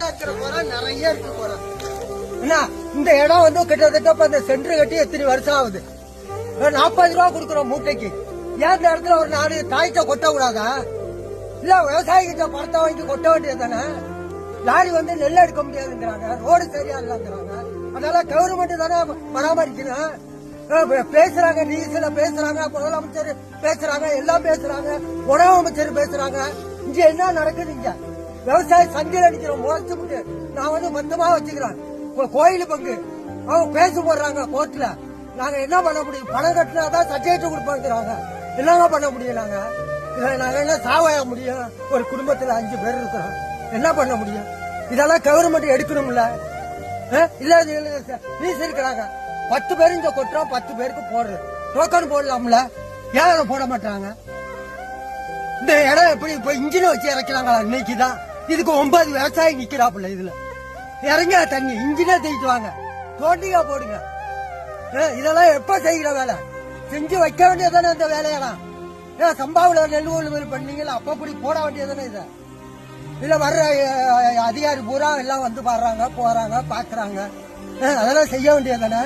நிறைய இருக்கு என்ன இந்த இடம் வந்து கிட்டத்தட்ட இப்ப இந்த சென்டர் கட்டி எத்தனை வருஷம் ஆகுது? நாற்பது ரூபா கொடுக்குறோம் மூட்டைக்கு. ஏன் இந்த இடத்துல ஒரு நாலு தாய்த்த கொட்ட கூடாதா இல்ல விவசாயிகிட்ட பணத்தை வாங்கி கொட்ட வேண்டியது தானே லாரி வந்து நெல் எடுக்க முடியாதுங்கிறாங்க ரோடு சரியா இல்லைங்கிறாங்க. அதனால கவர்மெண்ட் தானே பராமரிக்கணும் பேசுறாங்க நீசில பேசுறாங்க முதலமைச்சர் பேசுறாங்க எல்லாம் பேசுறாங்க உணவு அமைச்சர் பேசுறாங்க. இங்க என்ன நடக்குது இங்க? விவசாய சண்டையில் அடிக்கிறோம் முளைச்சு நான் வந்து மொத்தமா வச்சுக்கிறேன். கோயில் பங்கு. அவங்க பேச போடுறாங்க கோர்ட்ல. நாங்க என்ன பண்ண முடியும்? பணம் கட்டினாதான் சர்டிபிகேட் கொடுப்பாங்கிறாங்க. என்னங்க பண்ண முடியும் நாங்க? இதுல நாங்க என்ன சாவாய முடியும்? ஒரு குடும்பத்துல அஞ்சு பேர் இருக்கிறோம். என்ன பண்ண முடியும்? இதெல்லாம் கவர்மெண்ட் எடுக்கணும்ல. இல்ல இது இருக்கிறாங்க. பத்து பேர் இங்க கொட்டுறோம் பத்து பேருக்கு போடுறது டோக்கன் போடலாம்ல. ஏன் போட மாட்டாங்க இந்த இடம் எப்படி இப்ப இன்ஜினை வச்சு இறக்கிறாங்களா? இன்னைக்கு தான் இதுக்கு ஒன்பது விவசாயி நிக்கிறாப்புல இதுல. இறங்க தண்ணி இன்ஜினே தூக்கிட்டு வாங்க. தோண்டிக்கா போடுங்க. ஏ, இதெல்லாம் எப்ப செய்கிற வேலை? செஞ்சு வைக்க வேண்டியதானே இந்த வேலையெல்லாம். ஏன் சம்பாவில நெல் கொள்முதல் பண்ணீங்களா அப்ப அப்படி போட வேண்டியதானே இதை? இதுல வர்ற அதிகாரி பூரா எல்லாம் வந்து பாடுறாங்க போறாங்க பாக்குறாங்க. அதெல்லாம் செய்ய வேண்டியதானே